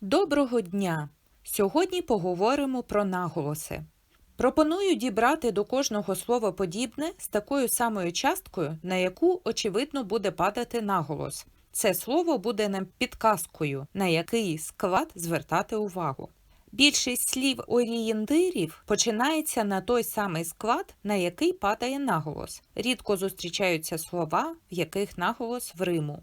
Доброго дня! Сьогодні поговоримо про наголоси. Пропоную дібрати до кожного слова подібне з такою самою часткою, на яку, очевидно, буде падати наголос. Це слово буде нам підказкою, на який склад звертати увагу. Більшість слів орієнтирів починається на той самий склад, на який падає наголос. Рідко зустрічаються слова, в яких наголос в Риму.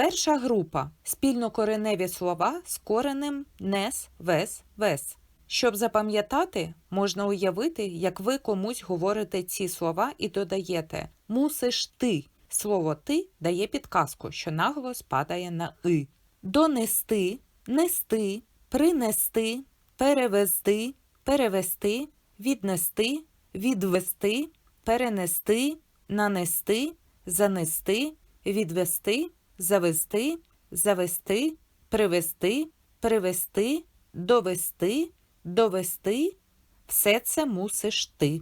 Перша група спільнокореневі слова з коренем нес, вес, вес. Щоб запам'ятати, можна уявити, як ви комусь говорите ці слова і додаєте мусиш ти. Слово ти дає підказку, що наголос падає на и. Донести, нести, принести, перевезти, перевести, віднести, відвести, перенести, нанести, занести, відвести, завести, завести, привести, привести, довести, довести. Все це мусиш ти.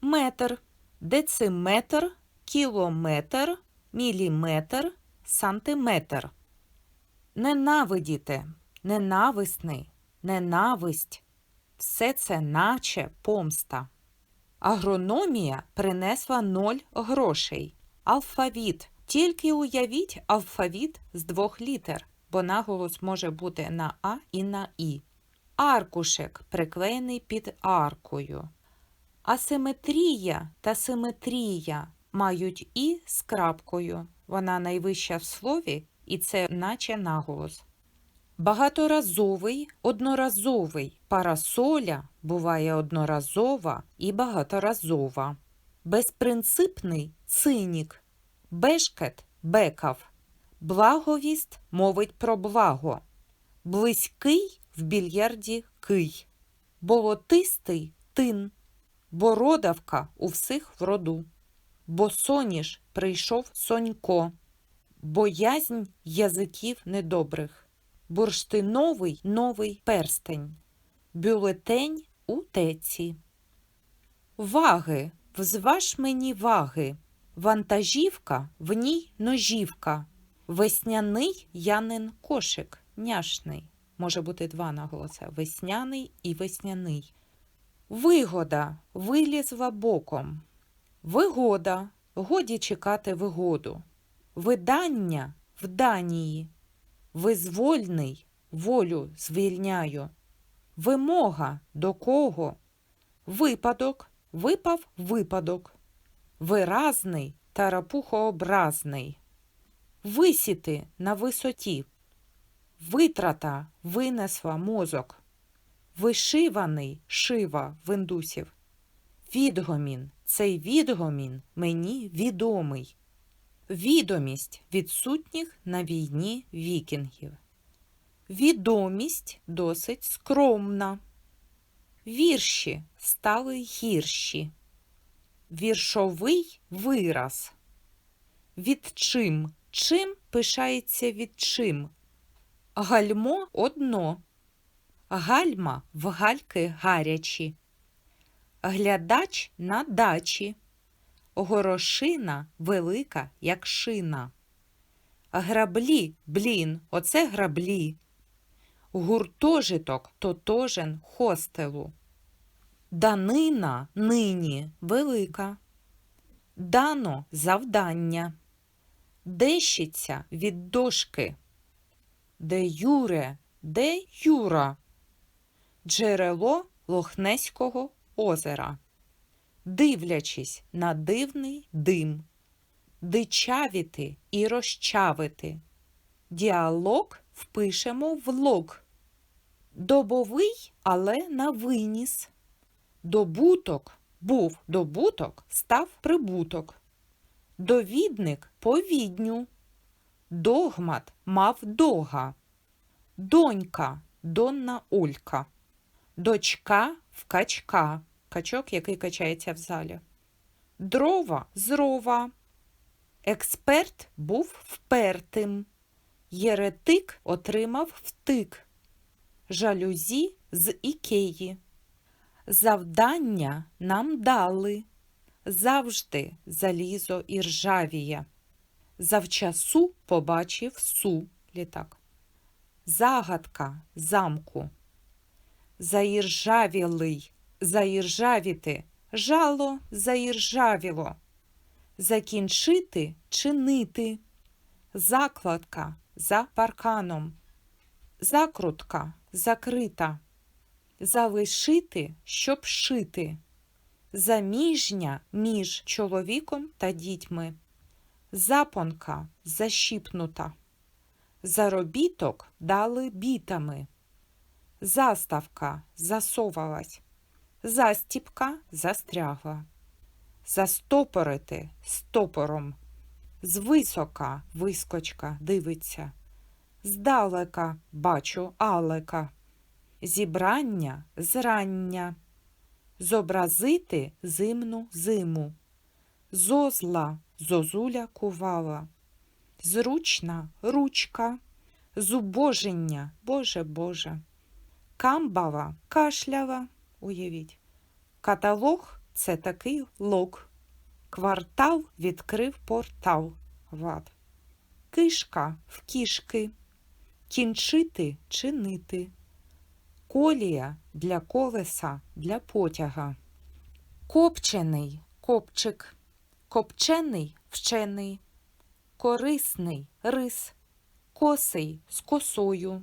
Метр, дециметр, кілометр, міліметр, сантиметр. Ненавидіте, ненависний, ненависть. Все це наче помста. Агрономія принесла ноль грошей. Алфавіт. Тільки уявіть алфавіт з двох літер, бо наголос може бути на А і на І. Аркушек приклеєний під аркою. Асиметрія та симетрія мають І з крапкою. Вона найвища в слові, і це наче наголос. Багаторазовий, одноразовий. Парасоля буває одноразова і багаторазова. Безпринципний цинік. Бешкет бекав. Благовіст мовить про благо. Близький в більярді кий. Болотистий тин. Бородавка у всіх в роду. Босоніж прийшов сонько. Боязнь язиків недобрих. Бурштиновий новий перстень. Бюлетень у теці. Ваги. Взваж мені ваги. Вантажівка, в ній ножівка. Весняний янин кошик, няшний. Може бути два наголоси. Весняний і весняний. Вигода вилізла боком. Вигода годі чекати вигоду. Видання в Данії. Визвольний волю звільняю. Вимога до кого? Випадок випав випадок. Виразний тарапухообразний. Висіти на висоті. Витрата винесла мозок. Вишиваний шива в індусів. Відгомін. Цей відгомін мені відомий. Відомість відсутніх на війні вікінгів. Відомість досить скромна. Вірші стали гірші. Віршовий вираз. Від чим? Чим пишається від чим? Гальмо одно. Гальма в гальки гарячі. Глядач на дачі. Горошина велика, як шина. Граблі, блін, оце граблі. Гуртожиток тотожен хостелу. Данина нині велика. Дано завдання. Дещиця від дошки. Де Юре, де Юра? Джерело Лохнеського озера. Дивлячись на дивний дим. Дичавіти і розчавити. Діалог впишемо в лог. Добовий, але на виніс. Добуток був добуток, став прибуток. Довідник повідню. Догмат мав дога. Донька донна Олька. Дочка в качка. Качок, який качається в залі. Дрова зрова. Експерт був впертим. Єретик отримав втик. Жалюзі з ікеї. Завдання нам дали. Завжди залізо і ржавіє. Завчасу побачив су літак. загадка замку. Заіржавілий, заіржавіти, жало заіржавіло. Закінчити чинити. Закладка за парканом. Закрутка закрита. Залишити, щоб шити. Заміжня між чоловіком та дітьми. Запонка защіпнута. Заробіток дали бітами. Заставка засовалась. Застіпка застрягла. Застопорити стопором. Звисока вискочка дивиться. Здалека бачу алека. Зібрання зрання. Зобразити зимну зиму. Зозла зозуля кувала. Зручна ручка. Зубоження, Боже Боже. Камбава кашлява. Уявіть. Каталог це такий лог. Квартал відкрив портал. Вад. Кишка в кішки. Кінчити чинити. Колія для колеса для потяга. Копчений копчик. Копчений вчений. Корисний рис. Косий з косою.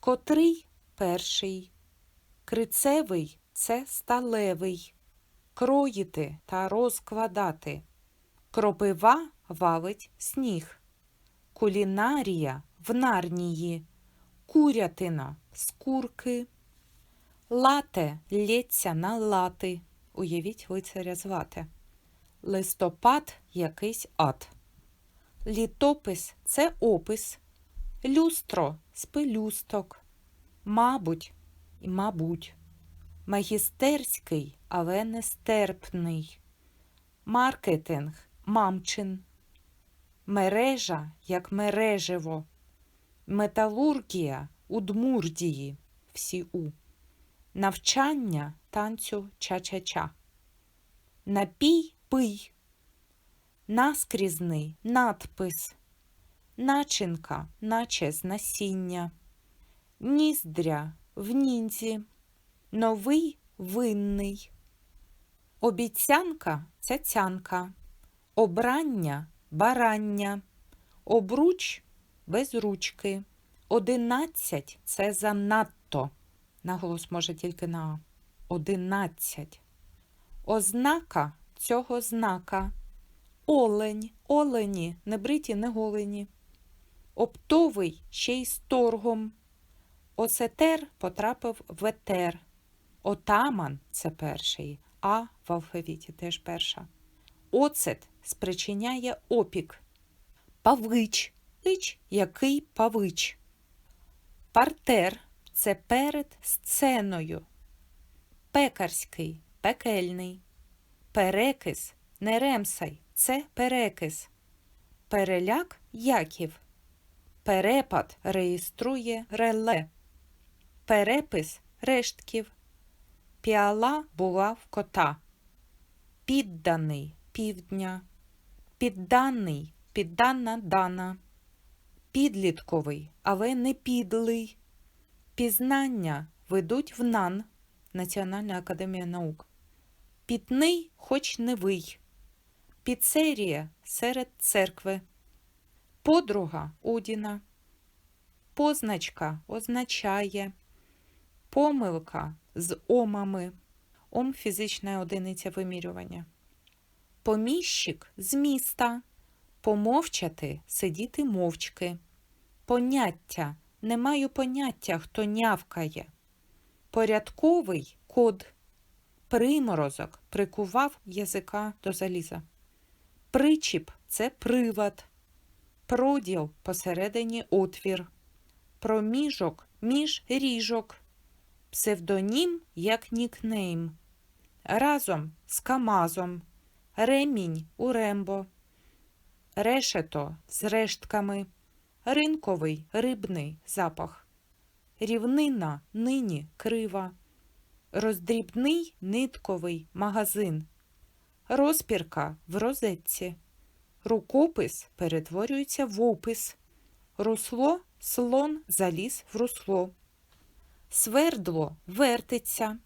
Котрий перший. Крицевий це сталевий. Кроїти та розкладати. Кропива валить сніг. Кулінарія в нарнії. Курятина з курки. Лате лється на лати. Уявіть лицаря звати. Листопад якийсь ад. Літопис це опис. Люстро з. Мабуть і мабуть. Магістерський, але нестерпний. Маркетинг мамчин. Мережа як мережево. Металургія удмурдії всі у. Навчання танцю ча-ча-ча. Напій пий. Наскрізний надпис. Начинка, наче з насіння. Ніздря в нінзі. Новий винний. Обіцянка цяцянка. Обрання барання. Обруч без ручки. Одинадцять це занадто. Наголос може тільки на А. Одинадцять. Ознака цього знака. Олень, олені, не бриті, не голені. Оптовий ще й з торгом. Осетер потрапив в етер. Отаман це перший, а в алфавіті теж перша. Оцет спричиняє опік. Павич. Ич який павич. Партер це перед сценою. Пекарський пекельний. Перекис не ремсай це перекис. Переляк Яків. Перепад реєструє реле. Перепис рештків. Піала була в кота. Підданий півдня. Підданий піддана дана. Підлітковий, але не підлий. Пізнання ведуть в НАН Національна академія наук. Пітний, хоч не вий. Піцерія серед церкви. Подруга Одіна. Позначка означає. Помилка з омами. Ом фізична одиниця вимірювання. Поміщик з міста. Помовчати сидіти мовчки. Поняття. Не маю поняття, хто нявкає. Порядковий код. Приморозок прикував язика до заліза. Причіп це привад. Проділ посередині отвір. Проміжок між ріжок. Псевдонім як нікнейм. Разом з Камазом. Ремінь у Рембо. Решето з рештками. Ринковий рибний запах. Рівнина нині крива. Роздрібний нитковий магазин. Розпірка в розетці. Рукопис перетворюється в опис. Русло Слон заліз в русло. Свердло вертиться.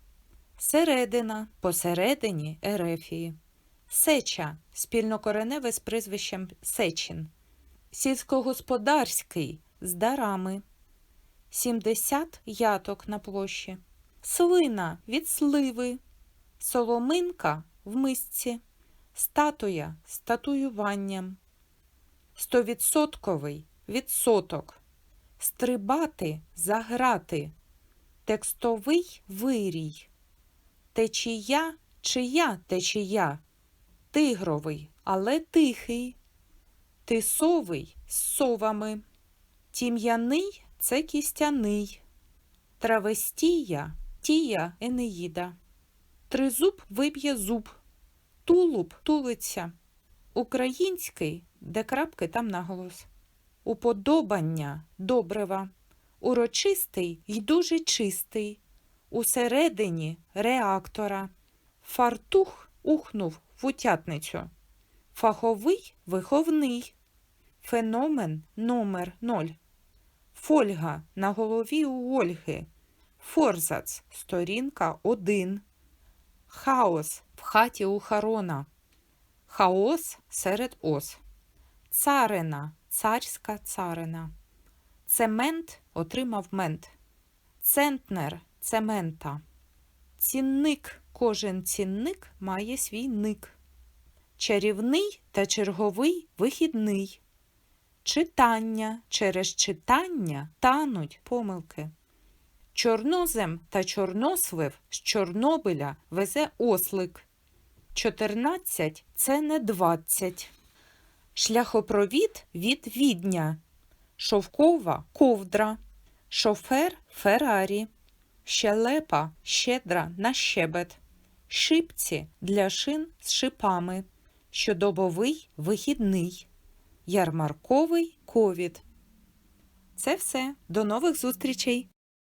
Середина посередині Ерефії. Сеча спільнокореневе з прізвищем Сечин. Сільськогосподарський з дарами. 70 яток на площі. Слина від сливи. Соломинка в мисці. Статуя з татуюванням. Стовідсотковий відсоток. Стрибати заграти. Текстовий вирій. Течія чия течія. Тигровий, але тихий. Тисовий з совами. Тім'яний це кістяний. Травестія тія Енеїда. Тризуб виб'є зуб. Тулуб тулиться. Український, де крапки там наголос. Уподобання добрива. Урочистий й дуже чистий. Усередині реактора. Фартух ухнув в утятницю. Фаховий виховний. Феномен номер 0. Фольга на голові у Ольги. Форзац сторінка 1. Хаос в хаті у Харона. Хаос серед ос. Царина царська царина. Цемент отримав мент. Центнер цемента. Цінник кожен цінник має свій ник. Чарівний та черговий вихідний. Читання через читання тануть помилки. Чорнозем та чорнослив з Чорнобиля везе ослик. 14 – це не 20. Шляхопровід від відня. Шовкова ковдра. Шофер Феррарі. Щелепа щедра на щебет. Шипці для шин з шипами. Щодобовий вихідний. Ярмарковий ковід. Це все. До нових зустрічей!